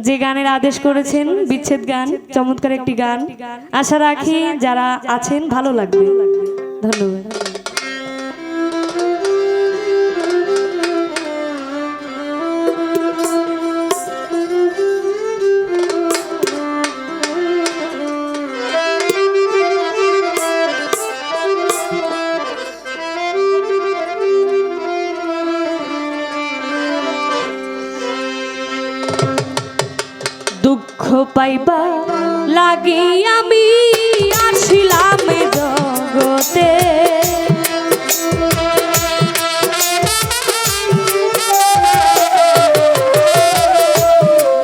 যে গানের আদেশ করেছেন, বিচ্ছেদ গান, চমৎকার একটি গান, আশা রাখি যারা আছেন ভালো লাগবে। ধন্যবাদ। জগতে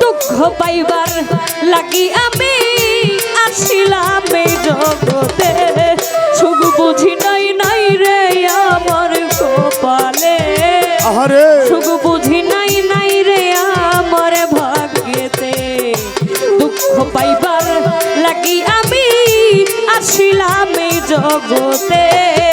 দুঃখ পাইবার লাগি আমি আসিলাম এ জগতে। সুখ বুঝি নাই নাই রে আমার কপালে। সুখ বুঝি নাই নাই রে আমার ভাগ্যেতে। দুঃখ পাইবার জগতে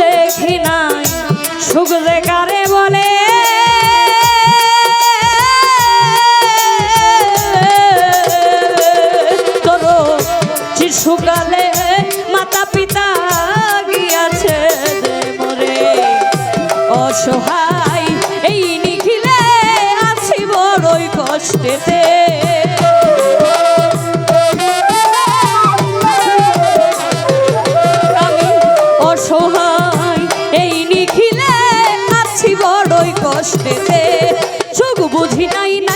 দেখি নাই সুখ দেখারে বলে? মাতা পিতা মরে এই নিখিলে আছি বড়ই কষ্টেতে। সুখ বুঝি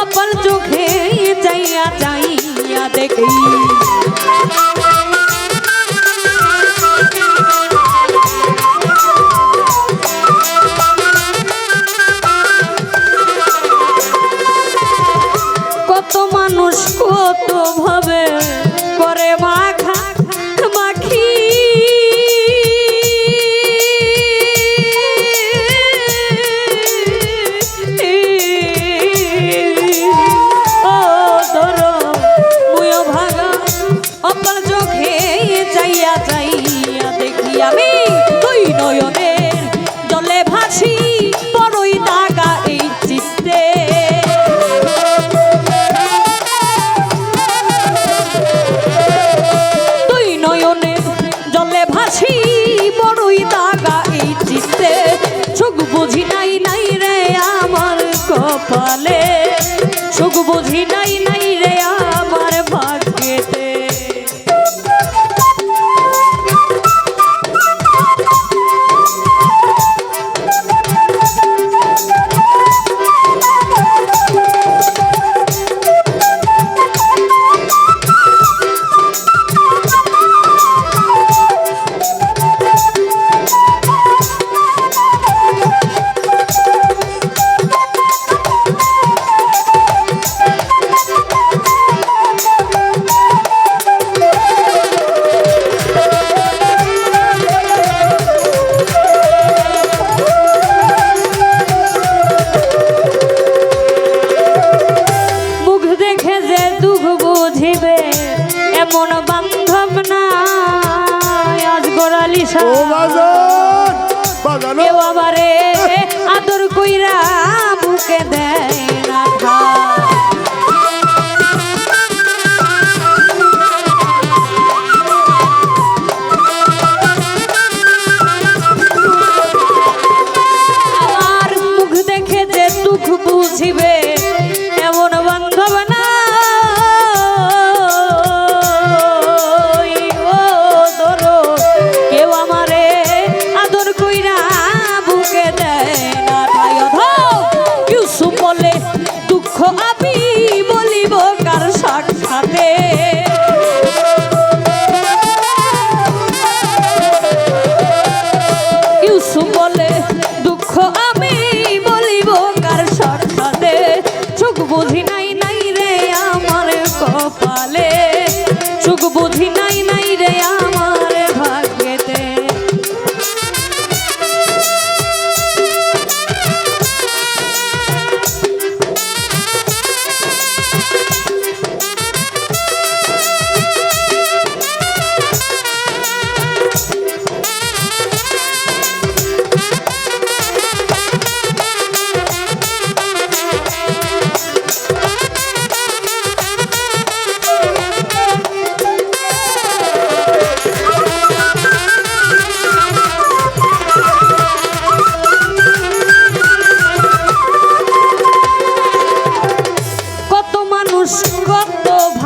অপল চোখে চাইয়া চাইয়া দেখি কত মানুষ কত ভাবে করে মাখি 气。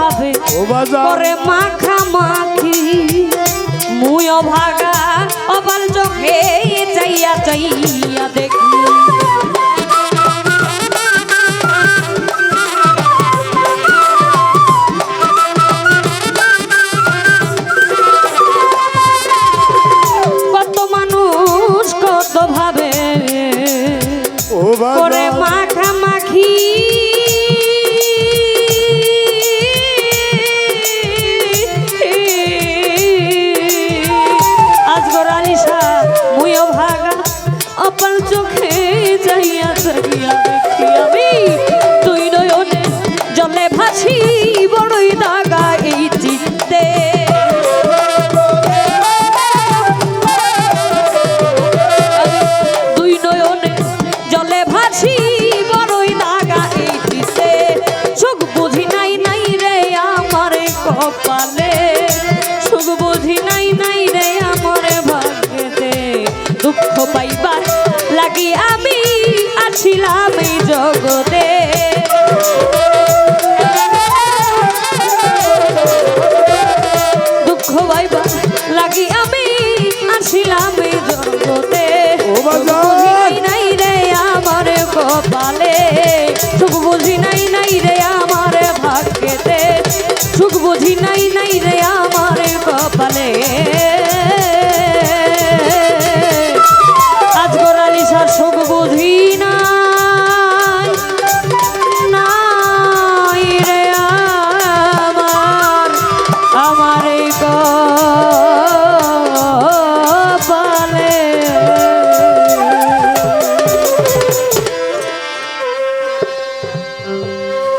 যাবে। পরে মাখা মাখি মুয় অবাল চোখে চাইয়া চাইয়া দেখি। দুঃখ পাইবার লাগি আমি আছিলাম এই জগতে। দুঃখ পাইবার লাগি আমি আছিলাম এই জগতে। নাই রে আমার কপালে। বুঝি নাই নাই রে